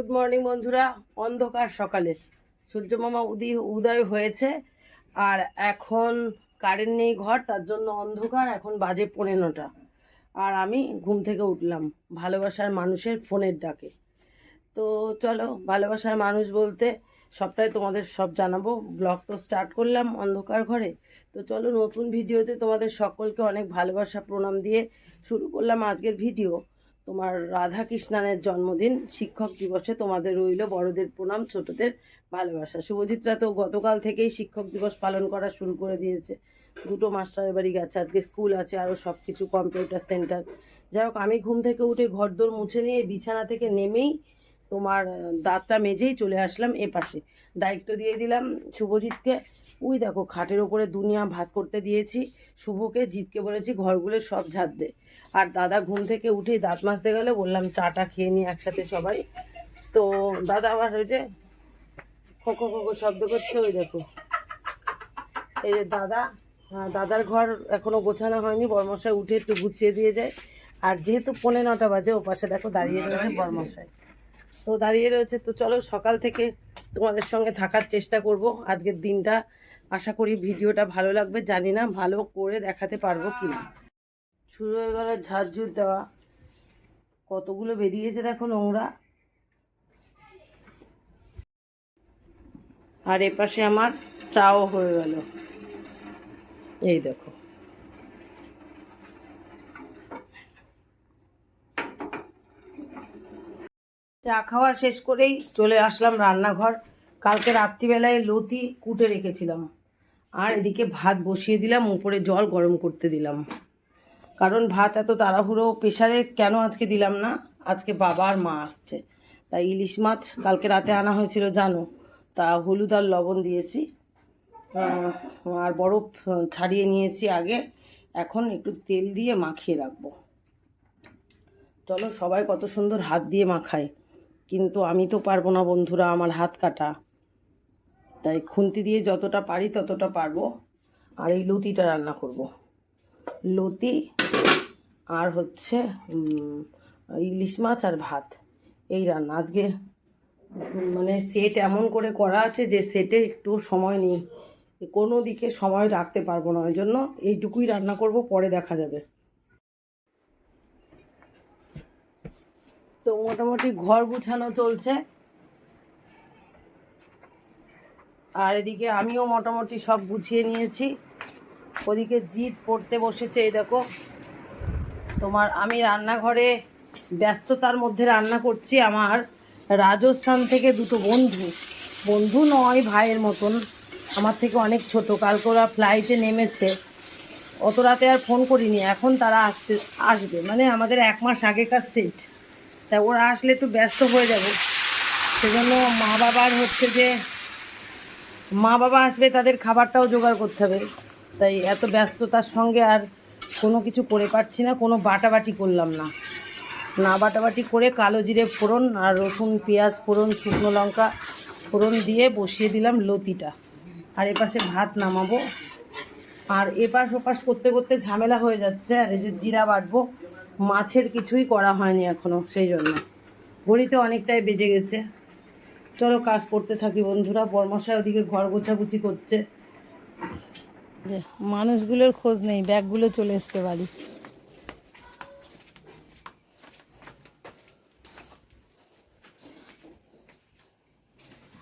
Good morning বন্ধুরা। অন্ধকার সকালে। সূর্য মামা উদি উদয় হয়েছে। আর এখন কারেন্ট নেই ঘর, তার জন্য অন্ধকার। এখন বাজে পনেরোটা আর আমি ঘুম থেকে উঠলাম ভালোবাসার মানুষের ফোনের ডাকে। তো চলো, ভালোবাসার মানুষ বলতে সবটাই তোমাদের সব জানাব। ব্লগ তো স্টার্ট করলাম অন্ধকার ঘরে। তো চলো, নতুন ভিডিওতে তোমাদের সকলকে অনেক ভালোবাসা, প্রণাম দিয়ে শুরু করলাম আজকের ভিডিও তোমার রাধা কৃষ্ণানের জন্মদিন, শিক্ষক দিবসে তোমাদের রইল বড়দের প্রণাম, ছোটদের ভালোবাসা। শুভজিৎরা তো গতকাল থেকেই শিক্ষক দিবস পালন করা শুরু করে দিয়েছে। দুটো মাস্টারের বাড়ি গেছে, আজকে স্কুল আছে আরও সব কিছু কম্পিউটার সেন্টার। যাই হোক, আমি ঘুম থেকে উঠে ঘরদোর মুছে নিয়ে বিছানা থেকে নেমেই তোমার দাঁতটা মেজেই চলে আসলাম এ পাশে দায়িত্ব দিয়ে দিলাম শুভজিৎকে। উই দেখো খাটের ওপরে দুনিয়া ভাঁজ করতে দিয়েছি শুভকে জিতকে বলেছি ঘরগুলো সব ঝাড় দে। আর দাদা ঘুম থেকে উঠেই দাঁত মাজতে গেলে বললাম চাটা খেয়ে নিই একসাথে সবাই। তো দাদা আবার ওই যে খোকো খোকো শব্দ করছে ওই দেখো। এই যে দাদা দাদার ঘর এখনও গোছানো হয়নি বর্মশাই উঠে একটু গুছিয়ে দিয়ে যায়। আর যেহেতু পৌনে নটা বাজে ও পাশে দেখো দাঁড়িয়ে রয়েছে বর্মশাই। তো দাঁড়িয়ে রয়েছে তো চলো সকাল থেকে তোমাদের সঙ্গে থাকার চেষ্টা করব। আজকের দিনটা আশা করি ভিডিওটা ভালো লাগবে, জানি না ভালো করে দেখাতে পারব কি না শুরু হয়ে গেল ঝাড়ঝুর দেওয়া। কতগুলো বেরিয়েছে দেখো নোংরা। আর এপাশে আমার চাও হয়ে গেল। এই দেখো। চা খাওয়া শেষ করেই চলে আসলাম রান্নাঘর। কালকে রাত্রিবেলায় লতি কুটে রেখেছিলাম। আর এদিকে ভাত বসিয়ে দিলাম, উপরে জল গরম করতে দিলাম। কারণ ভাত এত তাড়াহুড়ো প্রেশারে কেন আজকে দিলাম না? আজকে বাবা আর মা আসছে। তাই ইলিশ মাছ কালকে রাতে আনা হয়েছিল, জানো? তা হলুদ আর লবণ দিয়েছি। আর বরফ ছাড়িয়ে নিয়েছি আগে। এখন একটু তেল দিয়ে মাখিয়ে রাখব। চলো সবাই কত সুন্দর হাত দিয়ে মাখায়। কিন্তু আমি তো পারব না বন্ধুরা, আমার হাত কাটা। তাই খুন্তি দিয়ে যতটা পারি ততটা পারব। আর এই লতিটা রান্না করব। লতি আর হচ্ছে ইলিশ মাছ আর ভাত। এই রান্না। আজকে মানে সেট এমন করে করা আছে যে সেটে একটু সময় নেই। কোনো দিকে সময় রাখতে পারব না। ওই জন্য এইটুকুই রান্না করব, পরে দেখা যাবে। তো মোটামুটি ঘর গুছানো চলছে। আর এদিকে আমিও মোটামুটি সব গুছিয়ে নিয়েছি। ওদিকে জিত পড়তে বসেছে, এই দেখো। তোমার আমি রান্নাঘরে ব্যস্ততার মধ্যে রান্না করছি আমার রাজস্থান থেকে দুটো বন্ধু। বন্ধু নয়, ভাইয়ের মতন। আমার থেকে অনেক ছোট, কালকে ওরা ফ্লাইটে নেমেছে। অত রাতে আর ফোন করিনি, এখন তারা আসতে, আসবে। মানে আমাদের এক মাস আগেকার সেট তা ওরা আসলে একটু ব্যস্ত হয়ে যাবে। সেজন্য মা বাবার হচ্ছে যে মা বাবা আসবে, তাদের খাবারটাও জোগাড় করতে হবে। তাই এত ব্যস্ততার সঙ্গে আর কোনো কিছু করে পারছি না, কোনো বাটাবাটি করলাম না। না বাটাবাটি করে কালো জিরে ফোড়ন আর রসুন, পেঁয়াজ ফোড়ন, শুকনো লঙ্কা ফোড়ন দিয়ে বসিয়ে দিলাম লতিটা। আর এপাশে ভাত নামাবো। আর এপাশ ওপাশ করতে করতে ঝামেলা হয়ে যাচ্ছে, আর এই যে জিরা বাটবো, মাছের কিছুই করা হয়নি এখনও সেই জন্য। ঘড়িতে অনেকটাই বেজে গেছে। চলো কাজ করতে থাকি বন্ধুরা, বর্মশাই ওদিকে ঘর গোছাগুছি করছে। যে মানুষগুলোর খোঁজ নেই, ব্যাগগুলো চলে এসছে বাড়ি।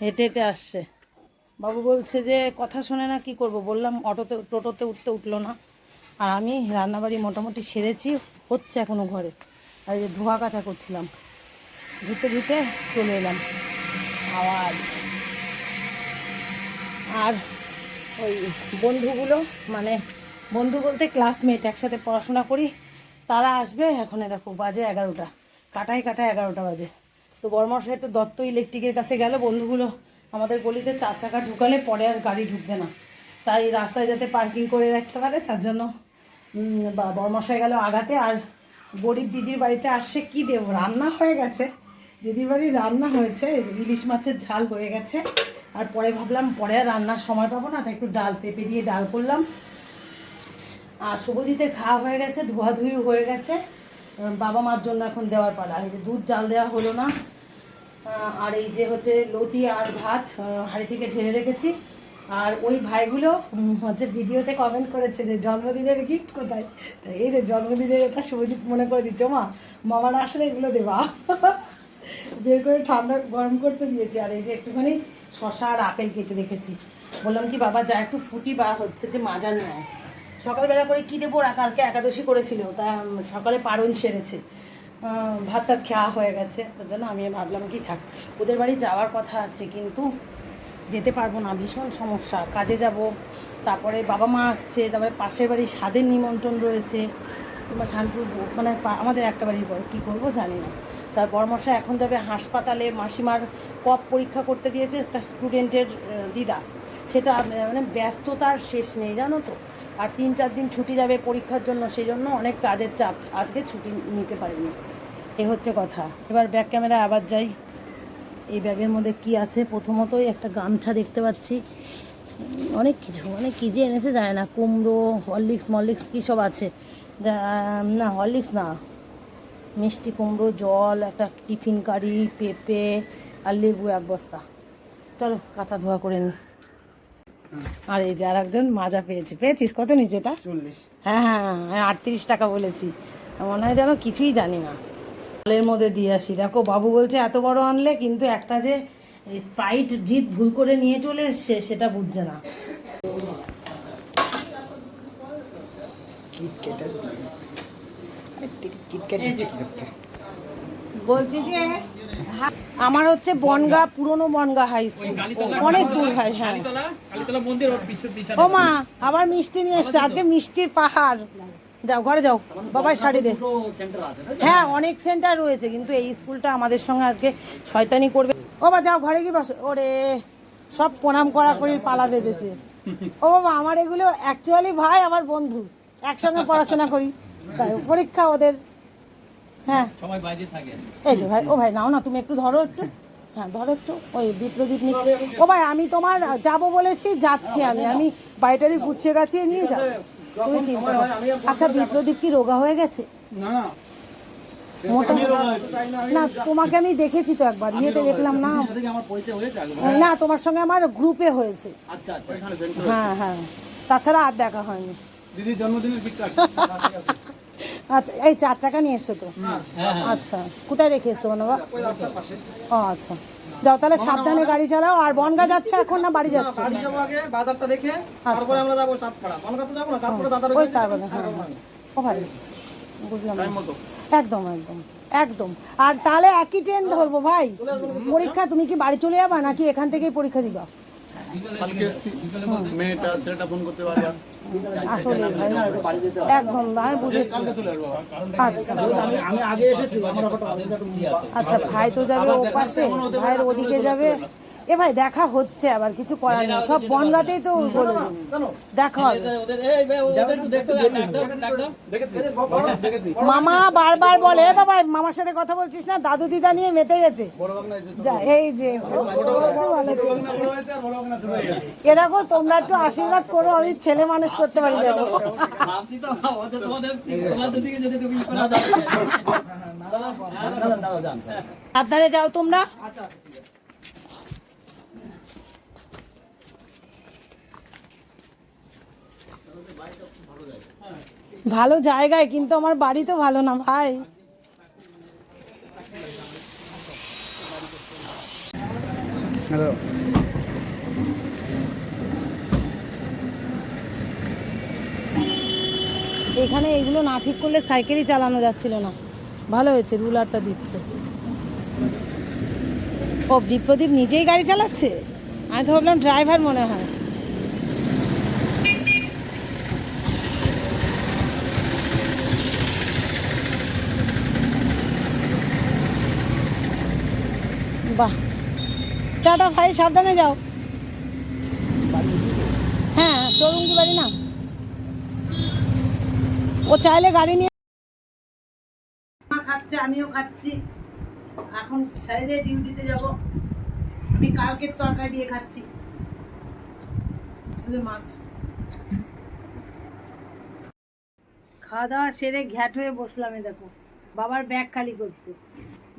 হেঁটে হেঁটে আসছে। বাবু বলছে যে, কথা শোনে না কি করব? বললাম, অটোতে, টোটোতে উঠতে উঠল না। আর আমি রান্নাবাড়ি মোটামুটি সেরেছি, হচ্ছে এখনও ঘরে। আর যে ধোয়া কাচা করছিলাম। ধুতে ধুতে চলে এলাম। আওয়াজ। আর ওই বন্ধুগুলো মানে বন্ধু বলতে ক্লাসমেট একসাথে পড়াশোনা করি। তারা আসবে, এখন দেখো বাজে এগারোটা। কাটায় কাটায় এগারোটা বাজে। তো বর্মশাই তো দত্ত ইলেকট্রিকের কাছে গেল, বন্ধুগুলো আমাদের গলিতে চার চাকা ঢুকালে পরে আর গাড়ি ঢুকবে না। তাই রাস্তায় যাতে পার্কিং করে রাখতে পারে, তার জন্য বর্মশাই গেল আগাতে। আর গরিব দিদির বাড়িতে আসছে কি দেবো? রান্না হয়ে গেছে। দিদির বাড়ির রান্না হয়েছে ইলিশ মাছের ঝাল হয়ে গেছে। আর পরে ভাবলাম পরে আর রান্নার সময় পাবো না, তাই একটু ডাল পেঁপে দিয়ে ডাল করলাম। আর শুভজিতের খাওয়া হয়ে গেছে, ধোয়াধুয়ি হয়ে গেছে। বাবা মার জন্য এখন দেওয়ার পালা। এই যে দুধ জাল দেওয়া হলো না। আর এই যে হচ্ছে লতি আর ভাত হাঁড়ি থেকে ঢেলে রেখেছি। আর ওই ভাইগুলো হচ্ছে ভিডিওতে কমেন্ট করেছে যে, জন্মদিনের গিফট কোথায়? তা এই যে জন্মদিনের এটা শুভজিৎ মনে করে দিচ্ছে মা মামারা আসলে এগুলো দেবা? বের করে ঠান্ডা গরম করতে দিয়েছি, আর এই যে একটুখানি শশা আর আপেল কেটে রেখেছি। বললাম কি বাবা, যা একটু ফুটি বা হচ্ছে যে মাজা নেয়। সকালবেলা করে কী দেবো ওরা? কালকে একাদশী করেছিল, তা সকালে পারণ সেরেছে। ভাত টাত খাওয়া হয়ে গেছে, তার জন্য আমি ভাবলাম কি থাক, ওদের বাড়ি যাওয়ার কথা আছে, কিন্তু যেতে পারব না, ভীষণ সমস্যা। কাজে যাব, তারপরে বাবা মা আসছে, তারপরে পাশের বাড়ির স্বাদের নিমন্ত্রণ রয়েছে। কিংবা শান্তুর মানে আমাদের একটা বাড়ির পর কী করব জানি না। তার বরমশা এখন যাবে হাসপাতালে মাসিমার কপ পরীক্ষা করতে দিয়েছে একটা স্টুডেন্টের দিদা। সেটা মানে ব্যস্ততার শেষ নেই, জানো তো? আর তিন চার দিন ছুটি যাবে পরীক্ষার জন্য সেই জন্য অনেক কাজের চাপ। আজকে ছুটি নিতে পারিনি। এ হচ্ছে কথা। এবার ব্যাক ক্যামেরা আবার যাই। এই ব্যাগের মধ্যে কি আছে? প্রথমতই একটা গামছা দেখতে পাচ্ছি। অনেক কিছু মানে কী যে এনেছে যায় না। কুমড়ো, হরলিক্স, মরলিক্স কী সব আছে? না, হরলিক্স না। মিষ্টি কুমড়ো জল একটা টিফিন কারি পেঁপে আর লেবু এক বস্তা। চলো কাঁচা ধোয়া করে নি। আর এই যে আর একজন মাজা পেয়েছি। পেয়েছিস? কত নিচে এটা? হ্যাঁ হ্যাঁ হ্যাঁ আটত্রিশ টাকা বলেছি। মনে হয় যেন কিছুই জানি না। জলের মধ্যে দিয়ে আসি। দেখো বাবু বলছে এত বড় আনলে কিন্তু একটা যে স্প্রাইট জিত ভুল করে নিয়ে চলে এসছে সেটা বুঝছে না। কি করতে? বলছি যে আমার হচ্ছে বনগা পুরনো বনগা হাই স্কুল অনেক দূর হয় হ্যাঁ। কালীতলা মন্দির ওর পিছু পিছনে ও মা আবার মিষ্টি নিয়ে এসছে। আজকে মিষ্টির পাহাড়। যাও ঘরে যাও। বাবাই শাড়ি দে? হ্যাঁ অনেক সেন্টার রয়েছে কিন্তু এই স্কুলটা আমাদের সঙ্গে আজকে শয়তানি করবে। ও বা যাও ঘরে গিয়ে বসো। ওরে সব প্রণাম করা করি পালা বেঁধেছে। ও বাবা আমার এগুলো অ্যাকচুয়ালি ভাই আমার বন্ধু। একসঙ্গে পড়াশোনা করি। তাই পরীক্ষা ওদের। হ্যাঁ। সবাই বাইরে থাকে। এই যে ভাই ও ভাই নাও না তুমি একটু ধরো একটু। হ্যাঁ ধরো একটু ওই বিপ্রদীপ নি ও ভাই আমি তোমার যাব বলেছি যাচ্ছি আমি। আমি বাড়িটারি গুছিয়ে গাছিয়ে নিয়ে যাব। তুমি চিন্তা করো। আচ্ছা বিপ্রদীপ কি রোগা হয়ে গেছে? না না। মোটা না তোমাকে আমি দেখেছি তো একবার ইয়েতে দেখলাম না। না। তোমার সঙ্গে আমার গ্রুপে হয়েছে। আচ্ছা আচ্ছা হ্যাঁ হ্যাঁ। তাছাড়া আর দেখা হয়নি। দিদির জন্মদিনের আচ্ছা এই চার চাকা নিয়ে এসছো তো? আচ্ছা কোথায় রেখে এসছো বাবা ও আচ্ছা। যাও তাহলে সাবধানে গাড়ি চালাও আর বনগা যাচ্ছ এখন না বাড়ি যাচ্ছ? বাড়ি বাজারটা দেখে তারপরে আমরা যাব সাতপাড়া কলকাতা তো যাব না সাতপাড়া দাদার ওই তারপরে হ্যাঁ হ্যাঁ। ও ভাই বুঝলাম একদম একদম একদম। আর তাহলে একই ট্রেন ধরবো ভাই? পরীক্ষা তুমি কি বাড়ি চলে যাবা নাকি এখান থেকেই পরীক্ষা দিবা? কালকে এসছি। মেয়েটা ছেলেটা ফোন করতে পারবা। আসলে একদম আমি বুঝেছি। আচ্ছা। আমি আগে এসেছি আচ্ছা ভাই তো যাবে ও পাশে ভাইয়ের ওদিকে যাবে। এ ভাই দেখা হচ্ছে আবার কিছু করার নেই। সব বনগাতেই তো বলে। দেখা মামা বারবার বলে "এ বাবা মামার সাথে কথা বলছিস না? দাদু দিদা নিয়ে মেতে গেছে। এই যে এরকম তোমরা একটু আশীর্বাদ করো আমি ছেলে মানুষ করতে পারি জানো ভাবছি তো, ওদের তোমাদের তোমাদের দিকে যদি একটু ই করা যায়। দাদা, দাদা, যান। সাবধানে যাও তোমরা ভালো জায়গায় কিন্তু আমার বাড়ি তো ভালো না ভাই। হ্যালো। এখানে এগুলো না ঠিক করলে সাইকেলই চালানো যাচ্ছিল না। ভালো হয়েছে রুলারটা দিচ্ছে। ও দীপ্রদীপ নিজেই গাড়ি চালাচ্ছে? আমি তো ভাবলাম ড্রাইভার মনে হয়। বাহ। টাটা ভাই, সাবধানে যাও। হ্যাঁ তরুণজি বাড়ি না ও চাইলে গাড়ি নিয়ে খাচ্ছে, আমিও খাচ্ছি। এখন সাইডে ডিউটিতে যাব। আমি কালকের তরকারি দিয়ে খাচ্ছি। মাছ। খাওয়া দাওয়া সেরে ঘ্যাট হয়ে বসলাম দেখো। বাবার ব্যাগ খালি করতে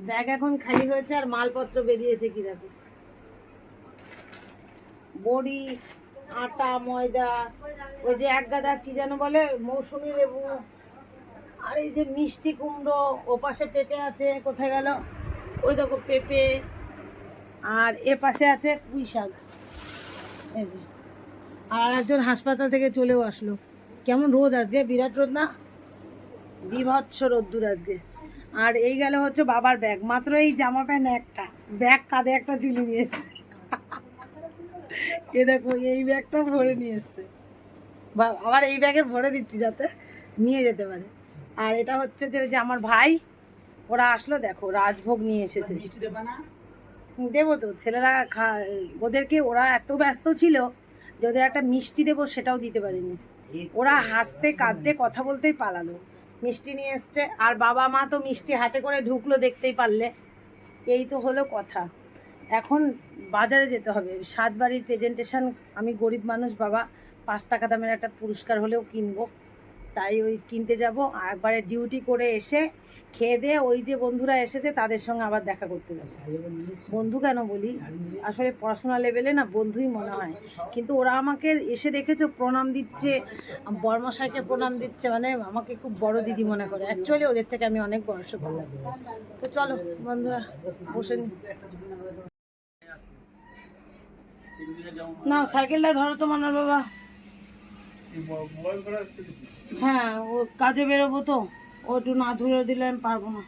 ব্যাগ এখন খালি হয়েছে আর মালপত্র বেরিয়েছে কি দেখো বড়ি, আটা, ময়দা, ওই যে এক গাদা কি যেন বলে, মৌসুমি লেবু, আর এই যে মিষ্টি কুমড়ো ও পাশে পেঁপে আছে, কোথায় গেল? ওই দেখো পেঁপে, আর এ পাশে আছে পুঁই শাক। এই যে। আর একজন হাসপাতাল থেকে চলেও আসলো। কেমন রোদ আজকে? বিরাট রোদ না? বিভৎস রোদ্দুর আজকে। আর এই গেল হচ্ছে বাবার ব্যাগ। মাত্র এই জামা প্যান্ট একটা। ব্যাগ কাঁধে একটা ঝুলি নিয়ে এসছে। এ দেখো এই ব্যাগটা ভরে নিয়ে এসছে। আবার এই ব্যাগে ভরে দিচ্ছি যাতে নিয়ে যেতে পারে। আর এটা হচ্ছে যে ওই যে আমার ভাই ওরা আসলো দেখো রাজভোগ নিয়ে এসেছে। দেবো তো ছেলেরা খা ওদেরকে ওরা এত ব্যস্ত ছিল যে ওদের একটা মিষ্টি দেবো সেটাও দিতে পারিনি। ওরা হাসতে কাঁদতে কথা বলতেই পালালো। মিষ্টি নিয়ে এসছে। আর বাবা মা তো মিষ্টি হাতে করে ঢুকলো দেখতেই পারলে। এই তো হলো কথা। এখন বাজারে যেতে হবে। সাত বাড়ির প্রেজেন্টেশন আমি গরিব মানুষ বাবা, পাঁচ টাকা দামের একটা পুরস্কার হলেও কিনবো। তাই ওই কিনতে যাব। একবারে ডিউটি করে এসে খেয়ে দিয়ে ওই যে বন্ধুরা এসেছে, তাদের সঙ্গে আবার দেখা করতে যাব। বন্ধু কেন বলি? আসলে পড়াশোনা লেভেলে না বন্ধুই মনে হয়। কিন্তু ওরা আমাকে এসে দেখেছ, প্রণাম দিচ্ছে, বর্মশাইকে প্রণাম দিচ্ছে মানে আমাকে খুব বড় দিদি মনে করে। অ্যাকচুয়ালি ওদের থেকে আমি অনেক বয়স তো চলো বন্ধুরা, বসে নি। না সাইকেলটা ধরো তো মানার বাবা। হ্যাঁ ও কাজে বেরোবো তো। ও একটু না ধরে দিলে আমি পারব না।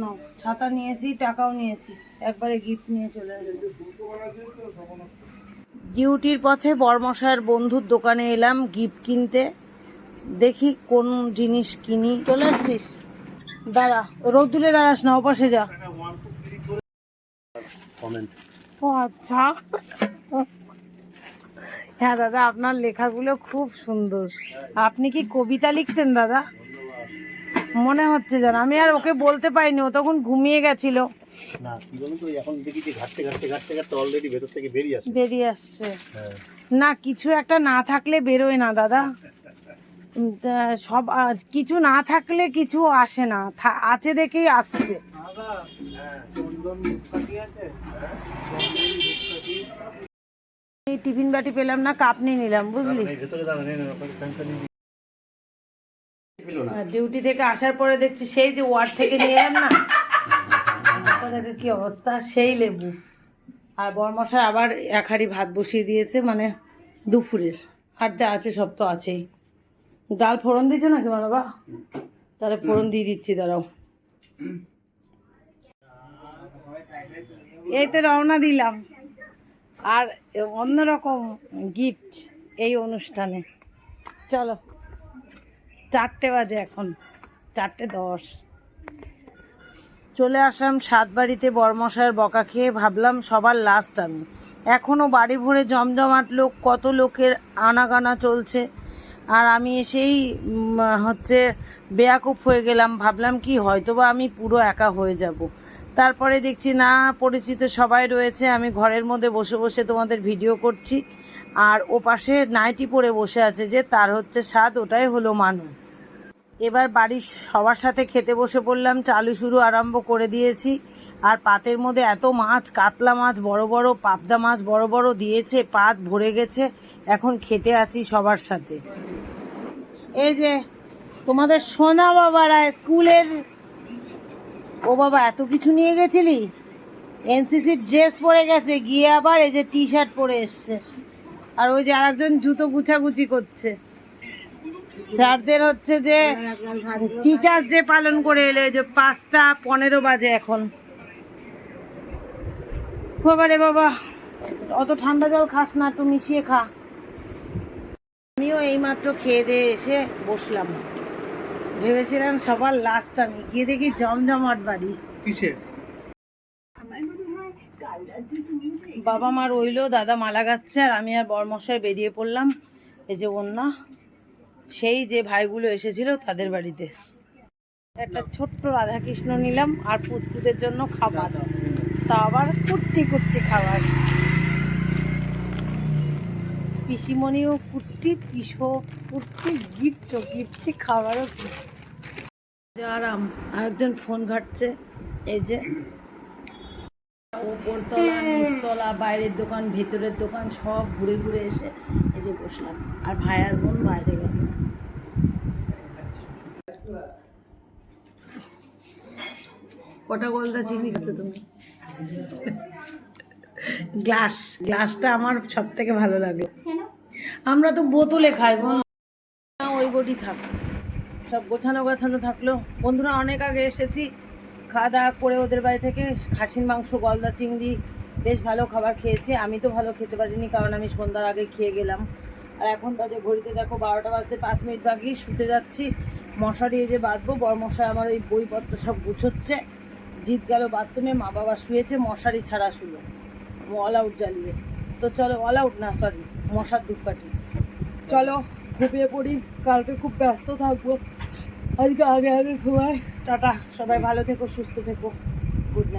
না ছাতা নিয়েছি টাকাও নিয়েছি। একবারে গিফট নিয়ে চলে আসব। ডিউটির পথে বর্মশায়ের বন্ধুর দোকানে এলাম গিফট কিনতে। দেখি কোন জিনিস কিনি। চলে আসছিস? দাঁড়া রোদ্দুলে দাঁড়াস না ওপাশে যা। ও আচ্ছা। হ্যাঁ দাদা আপনার লেখাগুলো খুব সুন্দর। আপনি কি কবিতা লিখতেন দাদা? মনে হচ্ছে যেন। আমি আর ওকে বলতে পারিনি ও তখন ঘুমিয়ে গেছিল। না কি বলুন তো এখন দেখি যে ঘাটতে ঘাটতে ঘাটতে ঘাটতে অলরেডি ভেতর থেকে বেরিয়ে আসে বেরিয়ে আসছে। হ্যাঁ। না কিছু একটা না থাকলে বেরোয় না দাদা। তা সব আজ কিছু না থাকলে কিছু আসে না। থা- আছে দেখেই আসছে। এই টিফিন বাটি পেলাম না কাপ নিয়ে নিলাম বুঝলি? ডিউটি থেকে আসার পরে দেখছি সেই যে ওয়ার্ড থেকে নিয়ে এলাম না দেখো কি অবস্থা? সেই লেবু। আর বরমশাই আবার এক হাঁড়ি ভাত বসিয়ে দিয়েছে মানে দুপুরের। আর যা আছে সব তো আছেই। ডাল ফোড়ন দিয়েছ নাকি বাবা? তাহলে ফোড়ন দিয়ে দিচ্ছি দাঁড়াও। এই তো রওনা দিলাম। আর অন্যরকম গিফট এই অনুষ্ঠানে। চলো, চারটে বাজে এখন, চারটে দশ। চলে আসলাম সাত বাড়িতে বরমশায়ের বকা খেয়ে, ভাবলাম সবার লাস্ট আমি। এখনও বাড়ি ভরে জমজমাট লোক, কত লোকের আনাগানা চলছে। আর আমি এসেই হচ্ছে বেয়াকুপ হয়ে গেলাম, ভাবলাম কি হয়তোবা আমি পুরো একা হয়ে যাব। তারপরে দেখছি, না, পরিচিত সবাই রয়েছে। আমি ঘরের মধ্যে বসে বসে তোমাদের ভিডিও করছি। আর ও পাশে নাইটি পরে বসে আছে যে, তার হচ্ছে স্বাদ, ওটাই হলো মানু। এবার বাড়ির সবার সাথে খেতে বসে পড়লাম, চালু শুরু আরম্ভ করে দিয়েছি। আর পাতের মধ্যে এত মাছ, কাতলা মাছ, বড় বড় পাবদা মাছ, বড় বড় দিয়েছে, পাত ভরে গেছে। এখন খেতে আছি সবার সাথে। এই যে, তোমাদের সোনা বাবারা স্কুলের ও বাবা, এত কিছু নিয়ে গেছিলি? এনসিসির ড্রেস পরে গেছে, গিয়ে আবার এই যে টি শার্ট পরে এসছে। আর ওই যে আরেকজন জুতো গুছাগুছি করছে। স্যারদের হচ্ছে যে টিচার্স ডে পালন করে এলে যে পাঁচটা পনেরো বাজে এখন। বাবা রে বাবা, অত ঠান্ডা জল খাস না, একটু মিশিয়ে খা। আমিও এইমাত্র খেয়ে দিয়ে এসে বসলাম। ভেবেছিলাম সবার লাস্ট আমি। গিয়ে দেখি জমজমাট বাড়ি। কিসে বাবা মা রইল দাদা মালা গাচ্ছে আর আমি আর বরমশাই বেরিয়ে পড়লাম। এই যে অন্যা সেই যে ভাইগুলো এসেছিল তাদের বাড়িতে। একটা ছোট্ট রাধাকৃষ্ণ নিলাম আর পুচকুদের জন্য খাবার। তা আবার কুট্টি কুট্টি খাবার। পিসিমণিও কুট্টি পিসো কুট্টি গিফটও গিফটি খাবারও gift। আরাম। আরেকজন ফোন ঘাটছে এই যে। নিচতলা বাইরের দোকান ভেতরের দোকান সব ঘুরে ঘুরে এসে এই যে বসলাম। আর ভাই আর বোন বাইরে গেল। কটা গলদা চিনি খাচ্ছো তুমি? গ্লাস গ্লাসটা আমার সব থেকে ভালো লাগে। আমরা তো বোতলে খাই বোন। ওই বটি থাক। সব গোছানো গোছানো থাকল। বন্ধুরা, অনেক আগে এসেছি। খাওয়া দাওয়া করে ওদের বাড়ি থেকে খাসির মাংস, গলদা চিংড়ি, বেশ ভালো খাবার খেয়েছি। আমি তো ভালো খেতে পারিনি, কারণ আমি সন্ধ্যার আগে খেয়ে গেলাম। আর এখন তাদের ঘড়িতে দেখো বারোটা বাজতে পাঁচ মিনিট বাকি, শুতে যাচ্ছি। মশারি এই যে বাঁধবো বড় মশাই আমার ওই বইপত্র সব গুছোচ্ছে। জিত গেল বাথরুমে, মা বাবা শুয়েছে, মশারি ছাড়া শুলো। অল আউট জ্বালিয়ে। তো চলো অল আউট না সরি মশার ধূপকাঠি চলো, ঘুমিয়ে পড়ি, কালকে খুব ব্যস্ত থাকব। আজকে আগে আগে খুবই টাটা সবাই ভালো থেকো সুস্থ থেকো। Good night